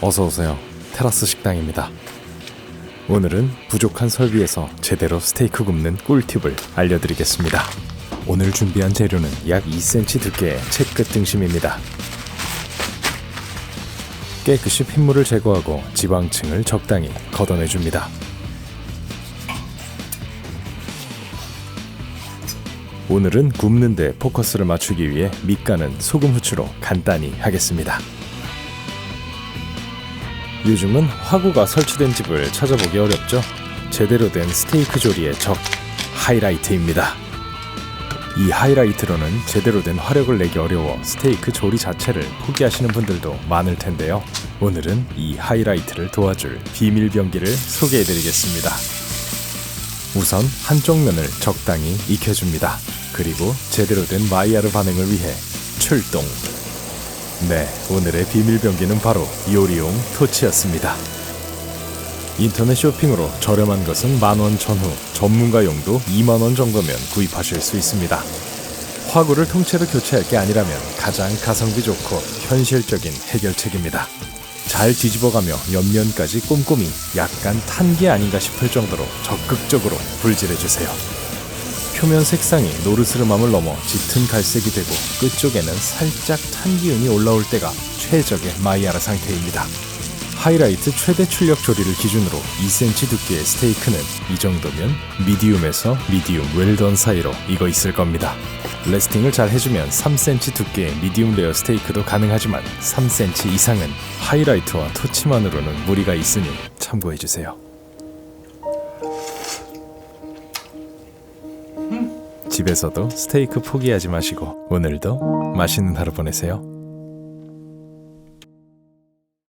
어서 오세요. 테라스 식당입니다. 오늘은 부족한 설비에서 제대로 스테이크 굽는 꿀팁을 알려드리겠습니다. 오늘 준비한 재료는 약 2cm 두께의 채끝 등심입니다. 깨끗이 핏물을 제거하고 지방층을 적당히 걷어내줍니다. 오늘은 굽는데 포커스를 맞추기 위해 밑간은 소금 후추로 간단히 하겠습니다. 요즘은 화구가 설치된 집을 찾아보기 어렵죠. 제대로 된 스테이크 조리의 적 하이라이트입니다. 이 하이라이트로는 제대로 된 화력을 내기 어려워 스테이크 조리 자체를 포기하시는 분들도 많을 텐데요. 오늘은 이 하이라이트를 도와줄 비밀 병기를 소개해 드리겠습니다. 우선 한쪽 면을 적당히 익혀줍니다. 그리고 제대로 된 마이야르 반응을 위해 출동. 네, 오늘의 비밀 병기는 바로 요리용 토치였습니다. 인터넷 쇼핑으로 저렴한 것은 만원 전후, 전문가용도 2만원 정도면 구입하실 수 있습니다. 화구를 통째로 교체할 게 아니라면 가장 가성비 좋고 현실적인 해결책입니다. 잘 뒤집어가며 옆면까지 꼼꼼히 약간 탄 게 아닌가 싶을 정도로 적극적으로 불질해주세요. 표면 색상이 노르스름함을 넘어 짙은 갈색이 되고 끝쪽에는 살짝 탄 기운이 올라올 때가 최적의 마이야라 상태입니다. 하이라이트 최대 출력 조리를 기준으로 2cm 두께의 스테이크는 이 정도면 미디움에서 미디움 웰던 사이로 익어 있을 겁니다. 레스팅을 잘 해주면 3cm 두께의 미디움 레어 스테이크도 가능하지만 3cm 이상은 하이라이트와 토치만으로는 무리가 있으니 참고해주세요. 집에서도 스테이크 포기하지 마시고 오늘도 맛있는 하루 보내세요.